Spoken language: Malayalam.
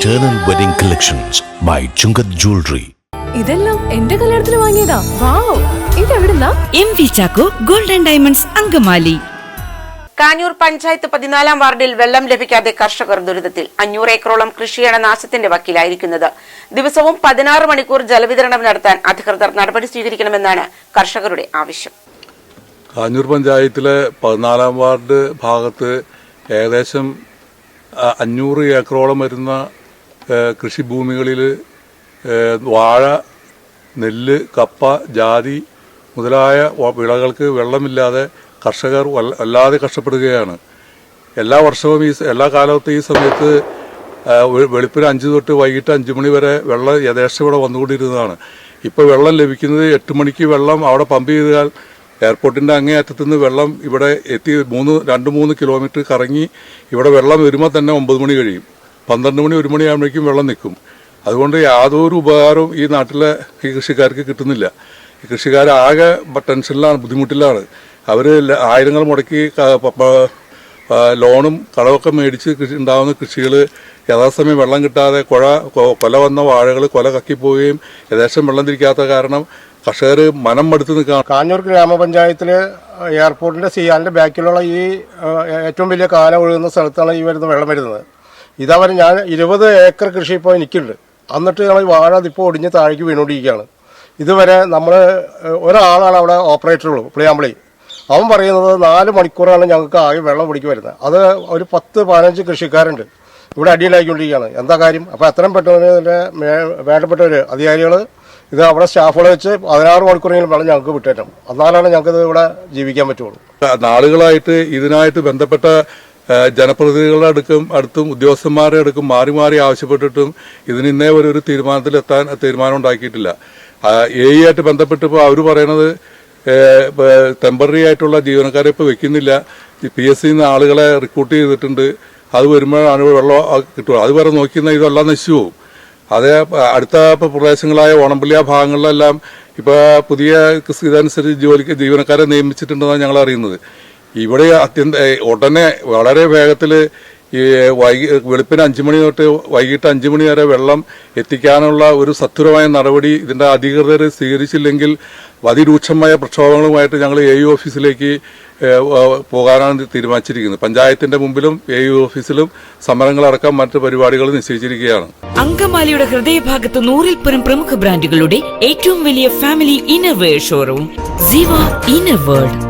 Eternal Wedding Collections by Chungath Jewelry. ഇതെല്ലാം എന്റെ കല്യാണത്തിന് വാങ്ങിയതാ. Wow ഇതെവിടുന്നാ? M V Chacko golden diamonds Angamaly. Kanjoor panchayat പതിനാലാം വാർഡിൽ വെള്ളം ലഭിക്കാതെ കർഷകർ ദുരിതത്തിൽ. അഞ്ഞൂറ് ഏക്കറോളം കൃഷിയാണ് നാശത്തിന്റെ വക്കീലായിരിക്കുന്നത്. ദിവസവും പതിനാറ് മണിക്കൂർ ജലവിതരണം നടത്താൻ അധികൃതർ നടപടി സ്വീകരിക്കണമെന്നാണ് കർഷകരുടെ ആവശ്യം. കാഞ്ഞൂർ പഞ്ചായത്തിലെ പതിനാലാം വാർഡ് ഭാഗത്ത് ഏകദേശം അഞ്ഞൂറ് ഏക്കറോളം വരുന്ന കൃഷിഭൂമികളിൽ വാഴ നെല്ല് കപ്പ ജാതി മുതലായ വിളകൾക്ക് വെള്ളമില്ലാതെ കർഷകർ വല്ല- വല്ലാതെ കഷ്ടപ്പെടുകയാണ്. എല്ലാ വർഷവും ഈ എല്ലാ കാലത്തും ഈ സമയത്ത് വെളുപ്പിന് അഞ്ച് തൊട്ട് വൈകിട്ട് അഞ്ച് മണി വരെ വെള്ളം യഥേഷ്ടം ഇവിടെ വന്നുകൊണ്ടിരുന്നതാണ്. ഇപ്പോൾ വെള്ളം ലഭിക്കുന്നത് എട്ട് മണിക്ക് വെള്ളം അവിടെ പമ്പ് ചെയ്താൽ എയർപോർട്ടിന്റെ അങ്ങേ അറ്റത്തു നിന്ന് വെള്ളം ഇവിടെ എത്തി മൂന്ന് രണ്ട് മൂന്ന് കിലോമീറ്റർ കറങ്ങി ഇവിടെ വെള്ളം വരുമ്പോൾ തന്നെ ഒമ്പത് മണി കഴിയും. പന്ത്രണ്ട് മണി ഒരു മണിയാകുമ്പോഴേക്കും വെള്ളം നിൽക്കും. അതുകൊണ്ട് യാതൊരു ഉപകാരവും ഈ നാട്ടിലെ ഈ കൃഷിക്കാർക്ക് കിട്ടുന്നില്ല. ഈ കൃഷിക്കാരാകെ ടെൻഷനിലാണ് ബുദ്ധിമുട്ടിലാണ്. അവർ ആയിരങ്ങൾ മുടക്കി ലോണും കടമൊക്കെ മേടിച്ച് കൃഷി ഉണ്ടാകുന്ന കൃഷികൾ യഥാസമയം വെള്ളം കിട്ടാതെ കുഴ കൊല വന്ന വാഴകൾ കൊല കക്കിപ്പോവുകയും യഥേഷ്ടം വെള്ളം തിരിക്കാത്ത കാരണം കർഷകർ മനം മടുത്ത് നിൽക്കുക കാഞ്ഞൂർ ഗ്രാമപഞ്ചായത്തിൽ എയർപോർട്ടിന്റെ സിയാലിന്റെ ബാക്കിലുള്ള ഈ ഏറ്റവും വലിയ കാല ഒഴുകുന്ന സ്ഥലത്താണ് ഈ വരുന്ന വെള്ളം വരുന്നത്. ഇതവർ ഞാൻ ഇരുപത് ഏക്കർ കൃഷി ഇപ്പോൾ എനിക്കുണ്ട്. എന്നിട്ട് ഞങ്ങൾ വാഴ ഇപ്പോൾ ഒടിഞ്ഞ് താഴേക്ക് വീണുകൊണ്ടിരിക്കുകയാണ് ഇതുവരെ നമ്മൾ ഒരാളാണ് അവിടെ ഓപ്പറേറ്റർ ഉള്ളൂ പുളിയാമ്പളി. അവൻ പറയുന്നത് നാല് മണിക്കൂറാണ് ഞങ്ങൾക്ക് ആകെ വെള്ളം പിടിക്ക് വരുന്നത്. അത് ഒരു പത്ത് പതിനഞ്ച് കൃഷിക്കാരുണ്ട്. ഇവിടെ അടിയിലായിക്കൊണ്ടിരിക്കുകയാണ്. എന്താ കാര്യം? അപ്പോൾ ഇതിന്റെ മേ- വേണ്ടപ്പെട്ടവർ അധികാരികൾ ഇത് അവിടെ സ്റ്റാഫുകളെ വെച്ച് പതിനാറ് മണിക്കൂറെങ്കിലും വെള്ളം ഞങ്ങൾക്ക് വിട്ടേറ്റം എന്നാലാണ് ഞങ്ങൾക്ക് ഇവിടെ ജീവിക്കാൻ പറ്റുള്ളൂ. നാളുകളായിട്ട് ഇതിനായിട്ട് ബന്ധപ്പെട്ട ജനപ്രതിനിധികളുടെ അടുക്കും അടുത്തും ഉദ്യോഗസ്ഥന്മാരുടെ അടുക്കും മാറി മാറി ആവശ്യപ്പെട്ടിട്ടും ഇതിന് ഇന്നേ വരെ ഒരു തീരുമാനത്തിലെത്താൻ തീരുമാനം ഉണ്ടാക്കിയിട്ടില്ല എ ഇ ആയിട്ട് ബന്ധപ്പെട്ടപ്പോൾ അവർ പറയണത് ടെമ്പററി ആയിട്ടുള്ള ജീവനക്കാരെ ഇപ്പോൾ വെക്കുന്നില്ല. പി എസ് സിന്ന് ആളുകളെ റിക്രൂട്ട് ചെയ്തിട്ടുണ്ട്. അത് വരുമ്പോഴാണ് വെള്ളം കിട്ടുക. അത് വരെ നോക്കിയിരുന്ന ഇതെല്ലാം നശിച്ചു പോകും. അതേ അടുത്ത പ്രദേശങ്ങളായ ഓണംപള്ളി ആ ഭാഗങ്ങളിലെല്ലാം ഇപ്പോൾ പുതിയ ഇതനുസരിച്ച് ജോലിക്ക് ജീവനക്കാരെ നിയമിച്ചിട്ടുണ്ടെന്നാണ് ഞങ്ങൾ അറിയുന്നത്. ഇവിടെ അത്യന്ത ഉടനെ വളരെ വേഗത്തിൽ ഈ വൈകി വെളുപ്പിന് അഞ്ചു മണി തൊട്ട് വൈകിട്ട് അഞ്ചു മണി വരെ വെള്ളം എത്തിക്കാനുള്ള ഒരു സത്വരമായ നടപടി ഇതിന്റെ അധികൃതർ സ്വീകരിച്ചില്ലെങ്കിൽ അതിരൂക്ഷമായ പ്രക്ഷോഭങ്ങളുമായിട്ട് ഞങ്ങൾ എ യു ഓഫീസിലേക്ക് പോകാനാണ് തീരുമാനിച്ചിരിക്കുന്നത്. പഞ്ചായത്തിന്റെ മുമ്പിലും എ യു ഓഫീസിലും സമരങ്ങളടക്കം മറ്റ് പരിപാടികൾ നിശ്ചയിച്ചിരിക്കുകയാണ്. അങ്കമാലിയുടെ ഹൃദയഭാഗത്ത് നൂറിൽ പരം പ്രമുഖ ബ്രാൻഡുകളുടെ ഏറ്റവും വലിയ family innerwear showroom. Siva inner world